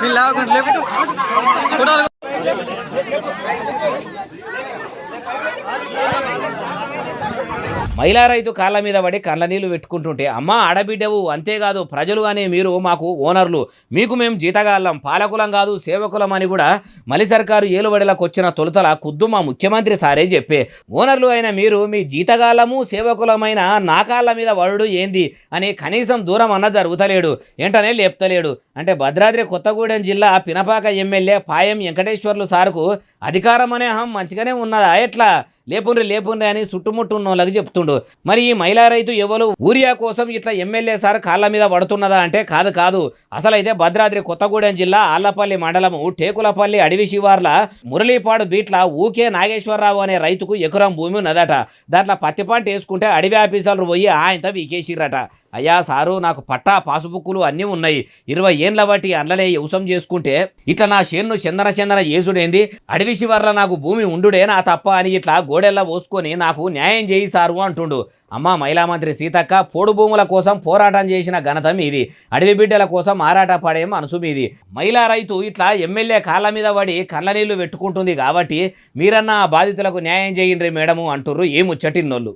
నేను లేవకండి లేపు కూడా మహిళా రైతు కాళ్ళ మీద పడి కళ్ళ నీళ్ళు పెట్టుకుంటుంటే అమ్మ ఆడబిడ్డవు అంతేకాదు ప్రజలు అనే మీరు మాకు ఓనర్లు. మీకు మేము జీతగాళ్ళం పాలకులం కాదు సేవకులం అని కూడా మలి సర్కారు ఏలుబడిలకు వచ్చిన తొలుతల కుద్దు మా ముఖ్యమంత్రి సారే చెప్పే. ఓనర్లు అయిన మీరు మీ జీతగాళ్ళము సేవకులమైన నా కాళ్ళ మీద వడుడు ఏంది అని కనీసం దూరం అన్న జరుగుతలేడు ఏంటనే లేపుతలేడు. అంటే భద్రాద్రి కొత్తగూడెం జిల్లా పినపాక ఎమ్మెల్యే పాయం వెంకటేశ్వర్లు సార్కు అధికారం అనే అహం మంచిగానే ఉన్నదా? ఎట్లా? లేపుండ్రి లేపుండ్రి అని చుట్టుముట్టున్న చెప్తుండు. మరి ఈ మహిళా రైతు ఎవరు? ఊరియా కోసం ఇట్లా ఎమ్మెల్యే సార్ కాళ్ళ మీద పడుతున్నదా అంటే కాదు కాదు. అసలైతే భద్రాద్రి కొత్తగూడెం జిల్లా ఆళ్ళపల్లి మండలము టేకులపల్లి అడవి శివార్ల మురళీపాడు బీట్ల ఊకే నాగేశ్వరరావు అనే రైతుకు ఎకరం భూమి ఉన్నదట. దాంట్లో పత్తి పంట వేసుకుంటే అడవి ఆఫీసర్లు పోయి ఆయనతో వీకేసిర్రట. అయ్యా సారు నాకు పట్టా పాసుబుక్కులు అన్నీ ఉన్నాయి. ఇరవై ఏండ్ల బట్టి అండ్లనే యూసం చేసుకుంటే ఇట్లా నా చేన్ను చందన చందన చేసుడేంది? అడవి శివార్ల నాకు భూమి ఉండుడే నా తప్ప అని ఇట్లా గోడెల్లా పోసుకొని నాకు న్యాయం చేయి సారు అంటుండు. అమ్మ మహిళా మంత్రి సీతక్క పోడు భూముల కోసం పోరాటం చేసిన ఘనత మీది. అడవి బిడ్డల కోసం ఆరాట పడే మనసు మీది. మహిళా రైతు ఇట్లా ఎమ్మెల్యే కాళ్ళ మీద పడి కళ్ళ నీళ్ళు పెట్టుకుంటుంది కాబట్టి మీరన్నా బాధితులకు న్యాయం చేయండి మేడము అంటుర్రు ఏ ముచ్చటిన్నోళ్ళు.